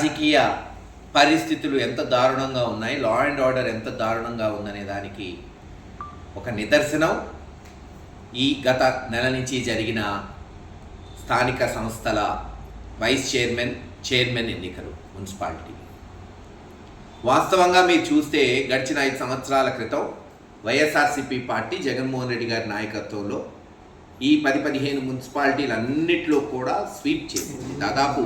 రాజకీయ పరిస్థితులు ఎంత దారుణంగా ఉన్నాయి? లా అండ్ ఆర్డర్ ఎంత దారుణంగా ఉందనే దానికి ఒక నిదర్శనం. ఈ గత నెల నుంచి జరిగిన స్థానిక సంస్థల వైస్ చైర్మన్ చైర్మన్ ఎన్నికలు మున్సిపాలిటీ. వాస్తవంగా మీరు చూస్తే గడిచిన ఐదు సంవత్సరాల క్రితం వైఎస్ఆర్సీపీ పార్టీ జగన్మోహన్ రెడ్డి గారి నాయకత్వంలో ఈ పది పదిహేను మున్సిపాలిటీలన్నింటిలో కూడా స్వీప్ చేసింది. దాదాపు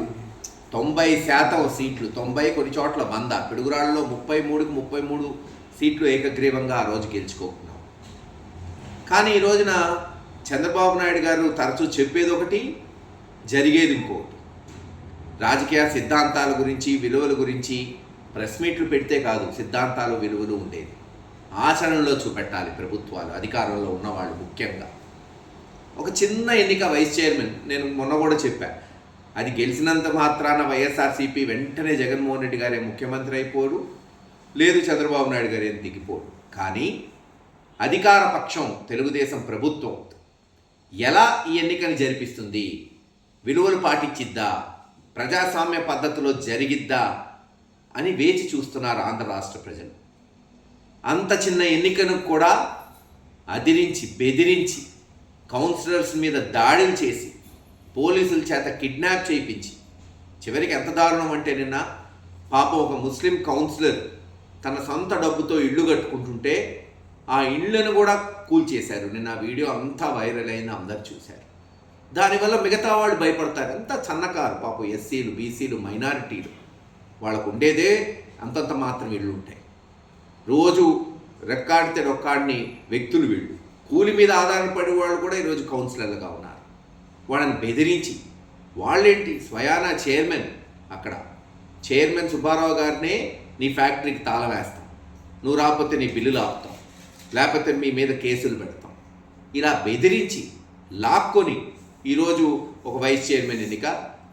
తొంభై శాతం సీట్లు తొంభై కొన్ని చోట్ల వంద పిడుగురాళ్ళలో ముప్పై మూడుకి ముప్పై మూడు సీట్లు ఏకగ్రీవంగా ఆ రోజు గెలుచుకోకున్నాం. కానీ ఈ రోజున చంద్రబాబు నాయుడు గారు తరచూ చెప్పేది ఒకటి జరిగేది ఇంకోటి. రాజకీయ సిద్ధాంతాల గురించి విలువల గురించి ప్రెస్ మీట్లు పెడితే కాదు సిద్ధాంతాలు విలువలు ఉండేది. ఆచరణలో చూపెట్టాలి ప్రభుత్వాలు అధికారంలో ఉన్నవాళ్ళు ముఖ్యంగా. ఒక చిన్న ఎన్నిక వైస్ చైర్మన్ నేను మొన్న కూడా చెప్పాను అది గెలిచినంత మాత్రాన వైఎస్ఆర్సీపీ వెంటనే జగన్మోహన్ రెడ్డి గారే ముఖ్యమంత్రి అయిపోరు. లేదు చంద్రబాబు నాయుడు గారు ఏం దిగిపోరు. కానీ అధికార పక్షం తెలుగుదేశం ప్రభుత్వం ఎలా ఈ ఎన్నికను జరిపిస్తుంది? విలువలు పాటించిద్దా? ప్రజాస్వామ్య పద్ధతిలో జరిగిద్దా? అని వేచి చూస్తున్నారు ఆంధ్ర రాష్ట్ర ప్రజలు. అంత చిన్న ఎన్నికను కూడా అదిరించి బెదిరించి కౌన్సిలర్స్ మీద దాడులు చేసి పోలీసుల చేత కిడ్నాప్ చేయించి చివరికి ఎంత దారుణం అంటే నిన్న పాప ఒక ముస్లిం కౌన్సిలర్ తన సొంత డబ్బుతో ఇల్లు కట్టుకుంటుంటే ఆ ఇళ్ళను కూడా కూల్చేశారు. నిన్న ఆ వీడియో అంతా వైరల్ అయింది అందరు చూశారు. దానివల్ల మిగతా వాళ్ళు భయపడతారు. ఎంత సన్నకారు పాపం ఎస్సీలు బీసీలు మైనారిటీలు. వాళ్ళకు ఉండేదే అంతంత మాత్రం ఇళ్ళు ఉంటాయి రోజు రెక్కాడితే రొక్కాడిని వ్యక్తులు వీళ్ళు. కూలి మీద ఆధారపడే వాళ్ళు కూడా ఈరోజు కౌన్సిలర్లుగా ఉన్నారు. వాళ్ళని బెదిరించి వాళ్ళేంటి స్వయానా చైర్మన్? అక్కడ చైర్మన్ సుబ్బారావు గారినే నీ ఫ్యాక్టరీకి తాళం వేస్తాం. నువ్వు రాకపోతే నీ బిల్లులు ఆపుతాం. లేకపోతే మీ మీద కేసులు పెడతాం. ఇలా బెదిరించి లాక్కొని ఈరోజు ఒక వైస్ చైర్మన్ ఎన్నిక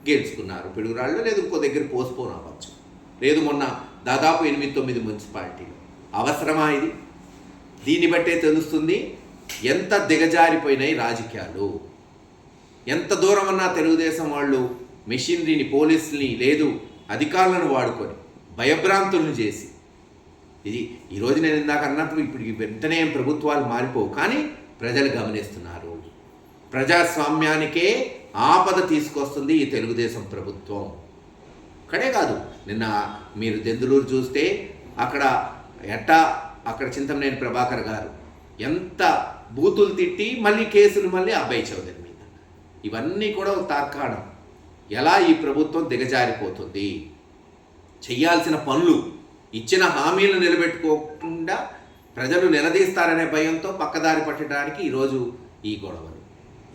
గెలుచుకున్నారు. పిడుగురాళ్ళు లేదు ఇంకో దగ్గర పోస్ట్పోన్ అవ్వచ్చు. లేదు మొన్న దాదాపు ఎనిమిది తొమ్మిది మున్సిపాలిటీలు. అవసరమా ఇది? దీన్ని బట్టే తెలుస్తుంది ఎంత దిగజారిపోయినాయి రాజకీయాలు. ఎంత దూరం అన్నా తెలుగుదేశం వాళ్ళు మెషినరీని పోలీసుని లేదు అధికారులను వాడుకొని భయభ్రాంతులను చేసి. ఇది ఈరోజు నేను ఇందాక అన్నప్పుడు ఇప్పుడు వెంటనే ప్రభుత్వాలు మారిపోవు కానీ ప్రజలు గమనిస్తున్నారు. ప్రజాస్వామ్యానికే ఆపద తీసుకొస్తుంది ఈ తెలుగుదేశం ప్రభుత్వం. అక్కడే కాదు నిన్న మీరు దెందులూరు చూస్తే అక్కడ ఎట్టా అక్కడ చింతమనేని ప్రభాకర్ గారు ఎంత బూతులు తిట్టి మళ్ళీ కేసులు మళ్ళీ అబ్బాయి చౌదరి ఇవన్నీ కూడా ఒక తార్కాణం. ఎలా ఈ ప్రభుత్వం దిగజారిపోతుంది? చేయాల్సిన పనులు ఇచ్చిన హామీలు నిలబెట్టుకోకుండా ప్రజలు నిలదీస్తారనే భయంతో పక్కదారి పట్టడానికి ఈరోజు ఈ గొడవలు.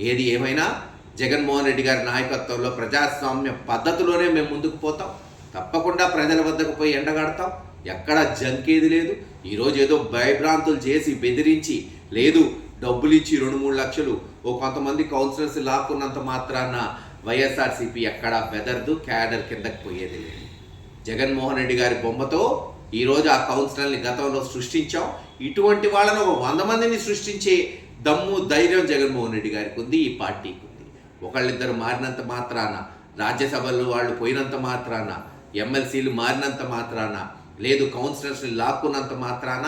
ఏది ఏమైనా జగన్మోహన్ రెడ్డి గారి నాయకత్వంలో ప్రజాస్వామ్య పద్ధతిలోనే మేము ముందుకు పోతాం. తప్పకుండా ప్రజల వద్దకు పోయి ఎండగడతాం ఎక్కడ జంకేది లేదు. ఈరోజు ఏదో భయభ్రాంతులు చేసి బెదిరించి లేదు డబ్బులు ఇచ్చి రెండు మూడు లక్షలు. ఓ కొంతమంది కౌన్సిలర్స్ లాక్కున్నంత మాత్రాన వైఎస్ఆర్సీపీ ఎక్కడా బెదర్దు క్యాడర్ కిందకి పోయేది లేదు. జగన్మోహన్ రెడ్డి గారి బొమ్మతో ఈరోజు ఆ కౌన్సిలర్ని గతంలో సృష్టించాం. ఇటువంటి వాళ్ళను ఒక వంద మందిని సృష్టించే దమ్ము ధైర్యం జగన్మోహన్ రెడ్డి గారికి ఉంది ఈ పార్టీకి ఉంది. ఒకళ్ళిద్దరు మారినంత మాత్రాన రాజ్యసభలో వాళ్ళు పోయినంత మాత్రాన ఎమ్మెల్సీలు మారినంత మాత్రాన లేదు కౌన్సిలర్స్ని లాక్కున్నంత మాత్రాన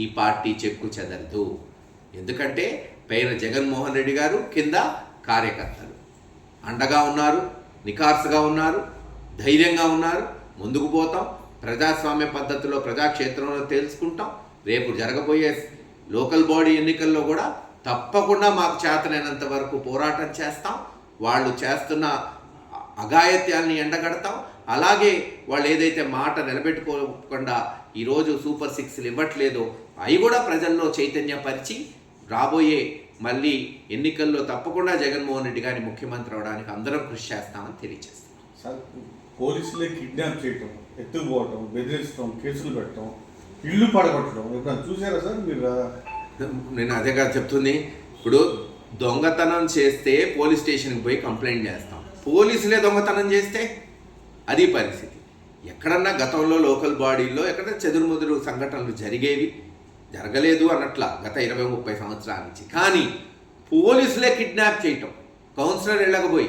ఈ పార్టీ చెక్కు చెదరదు. ఎందుకంటే పైన జగన్మోహన్ రెడ్డి గారు కింద కార్యకర్తలు. అండగా ఉన్నారు నికార్సుగా ఉన్నారు ధైర్యంగా ఉన్నారు. ముందుకు పోతాం ప్రజాస్వామ్య పద్ధతిలో ప్రజాక్షేత్రంలో తెలుసుకుంటాం రేపు జరగబోయే లోకల్ బాడీ ఎన్నికల్లో కూడా తప్పకుండా మాకు చేతనైనంత వరకు పోరాటం చేస్తాం. వాళ్ళు చేస్తున్న అఘాయత్యాల్ని ఎండగడతాం. అలాగే వాళ్ళు ఏదైతే మాట నిలబెట్టుకోకుండా ఈరోజు సూపర్ సిక్స్లు ఇవ్వట్లేదో అవి కూడా ప్రజల్లో చైతన్యపరిచి రాబోయే మళ్ళీ ఎన్నికల్లో తప్పకుండా జగన్మోహన్ రెడ్డి గారిని ముఖ్యమంత్రి అవడానికి అందరం కృషి చేస్తామని తెలియజేస్తాం. సార్ పోలీసులే కిడ్నాప్ చేయటం ఎత్తుకుపోవటం బెదిరించడం కేసులు పెట్టడం ఇల్లు పడగొట్టడం ఎప్పుడైనా చూసారా సార్ మీరు? నేను అదే కాదు చెప్తుంది. ఇప్పుడు దొంగతనం చేస్తే పోలీస్ స్టేషన్కి పోయి కంప్లైంట్ చేస్తాం. పోలీసులే దొంగతనం చేస్తే అది పరిస్థితి. ఎక్కడన్నా గతంలో లోకల్ బాడీల్లో ఎక్కడ చెదురుముదురు సంఘటనలు జరిగేవి జరగలేదు అన్నట్ల గత ఇరవై ముప్పై సంవత్సరాల నుంచి. కానీ పోలీసులే కిడ్నాప్ చేయటం కౌన్సిలర్ వెళ్ళకపోయి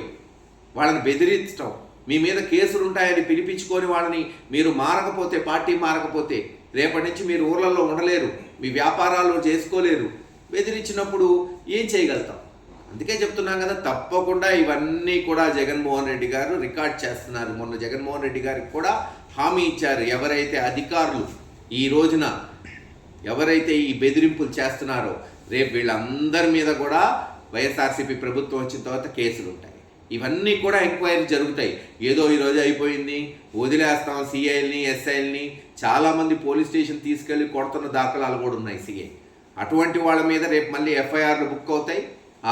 వాళ్ళని బెదిరించడం మీ మీద కేసులు ఉంటాయని పిలిపించుకొని వాళ్ళని మీరు మారకపోతే పార్టీ మారకపోతే రేపటి నుంచి మీరు ఊర్లలో ఉండలేరు మీ వ్యాపారాలు చేసుకోలేరు బెదిరించినప్పుడు ఏం చేయగలుగుతాం? అందుకే చెప్తున్నాం కదా తప్పకుండా ఇవన్నీ కూడా జగన్మోహన్ రెడ్డి గారు రికార్డ్ చేస్తున్నారు. మొన్న జగన్మోహన్ రెడ్డి గారికి కూడా హామీ ఇచ్చారు ఎవరైతే అధికారులు ఈ రోజున. ఎవరైతే ఈ బెదిరింపులు చేస్తున్నారో రేపు వీళ్ళందరి మీద కూడా వైఎస్ఆర్సీపీ ప్రభుత్వం వచ్చిన తర్వాత కేసులు ఉంటాయి. ఇవన్నీ కూడా ఎంక్వైరీ జరుగుతాయి. ఏదో ఈరోజు అయిపోయింది వదిలేస్తాం సిఐల్ని ఎస్ఐల్ని. చాలామంది పోలీస్ స్టేషన్ తీసుకెళ్ళి కొడుతున్న దాఖలాలు కూడా ఉన్నాయి సిఐ అటువంటి వాళ్ళ మీద రేపు మళ్ళీ ఎఫ్ఐఆర్లు బుక్ అవుతాయి.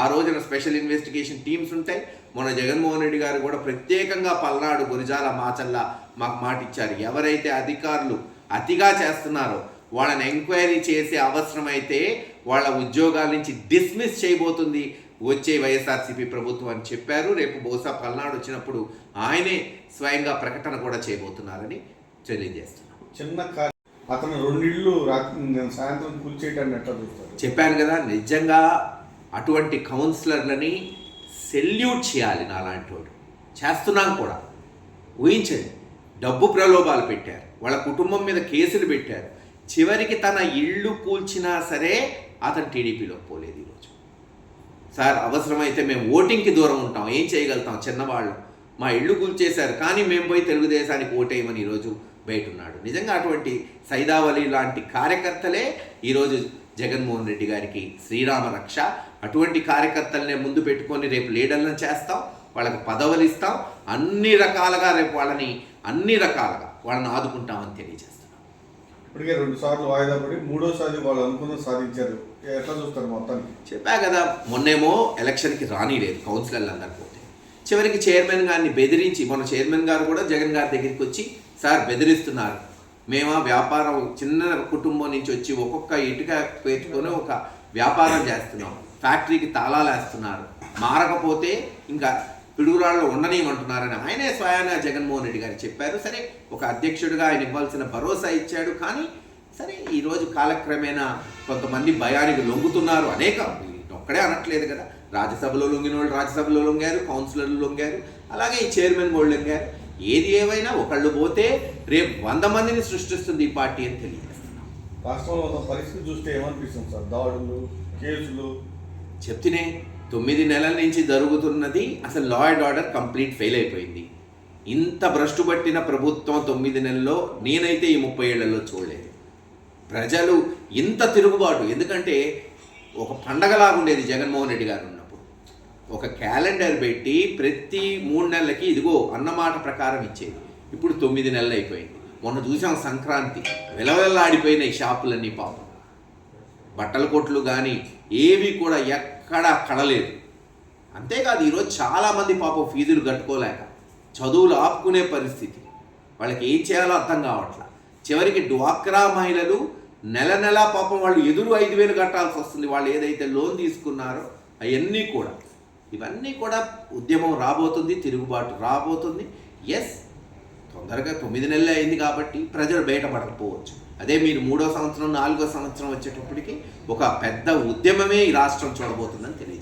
ఆ రోజున స్పెషల్ ఇన్వెస్టిగేషన్ టీమ్స్ ఉంటాయి. మన జగన్మోహన్ రెడ్డి గారు కూడా ప్రత్యేకంగా పల్నాడు గురిజాల మాచల్ల మాకు మాట ఇచ్చారు ఎవరైతే అధికారులు అతిగా చేస్తున్నారో వాళ్ళని ఎంక్వైరీ చేసే అవసరమైతే వాళ్ళ ఉద్యోగాల నుంచి డిస్మిస్ చేయబోతుంది. వచ్చే వైఎస్ఆర్సీపీ ప్రభుత్వం అని చెప్పారు. రేపు బహుశా పల్నాడు వచ్చినప్పుడు ఆయనే స్వయంగా ప్రకటన కూడా చేయబోతున్నారని తెలియజేస్తున్నాం చిన్న అతను రెండిళ్ళు సాయంత్రం ఎట్లా చూస్తారు? చెప్పాను కదా నిజంగా అటువంటి కౌన్సిలర్లని సెల్యూట్ చేయాలి నాలాంటి వాడు. చేస్తున్నాం కూడా. ఊహించండి. డబ్బు ప్రలోభాలు పెట్టారు. వాళ్ళ కుటుంబం మీద కేసులు పెట్టారు. చివరికి తన ఇల్లు కూల్చినా సరే అతను టీడీపీలో పోలేదు ఈరోజు. సార్ అవసరమైతే మేము ఓటింగ్కి దూరం ఉంటాం. ఏం చేయగలుగుతాం? చిన్నవాళ్ళు. మా ఇల్లు కూల్చేశారు. కానీ మేము పోయి తెలుగుదేశానికి ఓటేయమని ఈరోజు బయట ఉన్నాడు నిజంగా అటువంటి సైదావలి లాంటి కార్యకర్తలే ఈరోజు జగన్మోహన్ రెడ్డి గారికి శ్రీరామ రక్ష. అటువంటి కార్యకర్తలనే ముందు పెట్టుకొని రేపు లీడర్లను చేస్తాం. వాళ్ళకి పదవులు ఇస్తాం. అన్ని రకాలుగా రేపు వాళ్ళని అన్ని రకాలుగా వాళ్ళని ఆదుకుంటామని తెలియజేస్తాం. ఇప్పటికే రెండు సార్లు వాయిదా పడి మూడోసారి వాళ్ళు అనుకున్న సాధించారు. ఎట్లా చూస్తారు మొత్తానికి? చెప్పా కదా మొన్నేమో ఎలక్షన్కి రానిలేదు కౌన్సిలర్లు అందరు పోతే. చివరికి చైర్మన్ గారిని బెదిరించి మన చైర్మన్ గారు కూడా జగన్ గారి దగ్గరికి వచ్చి సార్ బెదిరిస్తున్నారు. మేము ఆ వ్యాపారం చిన్న కుటుంబం నుంచి వచ్చి ఒక్కొక్క ఇటుక పెట్టుకొని ఒక వ్యాపారం చేస్తున్నాం. ఫ్యాక్టరీకి తాళాలు వేస్తున్నారు మారకపోతే ఇంకా పిడుగురాళ్ళు ఉండనివ్వమంటున్నారని ఆయనే స్వయాన జగన్మోహన్ రెడ్డి గారు చెప్పారు. సరే ఒక అధ్యక్షుడిగా ఆయన ఇవ్వాల్సిన భరోసా ఇచ్చాడు. కానీ సరే ఈరోజు కాలక్రమేణా కొంతమంది భయానికి లొంగుతున్నారు. అనేక ఒక్కడే అనట్లేదు కదా. రాజ్యసభలో లొంగిన వాళ్ళు రాజ్యసభలో లొంగారు కౌన్సిలర్లు లొంగారు అలాగే ఈ చైర్మన్ వాళ్ళు లొంగారు. ఏది ఏమైనా ఒకళ్ళు పోతే రేపు వంద మందిని సృష్టిస్తుంది ఈ పార్టీ అని తెలియజేస్తున్నాం. రాష్ట్రంలో పరిస్థితి చూస్తే ఏమనిపిస్తుంది సార్? దాడులు కేసులు. చెప్తేనే తొమ్మిది నెలల నుంచి జరుగుతున్నది అసలు law and order complete fail అయిపోయింది. ఇంత భ్రష్టు పట్టిన ప్రభుత్వం తొమ్మిది నెలల్లో నేనైతే ఈ ముప్పై ఏళ్ళలో చూడలేదు. ప్రజలు ఇంత తిరుగుబాటు ఎందుకంటే ఒక పండగలాగా ఉండేది జగన్మోహన్ రెడ్డి గారు ఉన్నప్పుడు. ఒక క్యాలెండర్ పెట్టి ప్రతి మూడు నెలలకి ఇదిగో అన్నమాట ప్రకారం ఇచ్చేది. ఇప్పుడు తొమ్మిది నెలలు అయిపోయింది. మొన్న చూసాం సంక్రాంతి వెలవెల్లాడిపోయిన ఈ షాపులన్నీ పాపం. బట్టల కొట్లు కానీ ఏవి కూడా ఎక్కడా కడలేదు అంతేకాదు ఈరోజు చాలామంది పాపం ఫీజులు కట్టుకోలేక చదువులు ఆపుకునే పరిస్థితి. వాళ్ళకి ఏం చేయాలో అర్థం కావట్లా. చివరికి డ్వాక్రా మహిళలు నెల నెల పాపం వాళ్ళు ఎదురు ఐదు వేలు కట్టాల్సి వస్తుంది. వాళ్ళు ఏదైతే లోన్ తీసుకున్నారో అవన్నీ కూడా. ఇవన్నీ కూడా ఉద్యమం రాబోతుంది తిరుగుబాటు రాబోతుంది. ఎస్ తొందరగా తొమ్మిది నెలలు అయింది కాబట్టి ప్రజలు బయటపడకపోవచ్చు. అదే మీరు మూడో సంవత్సరం నాలుగో సంవత్సరం వచ్చేటప్పటికి ఒక పెద్ద ఉద్యమమే ఈ రాష్ట్రం చూడబోతుందని తెలియదు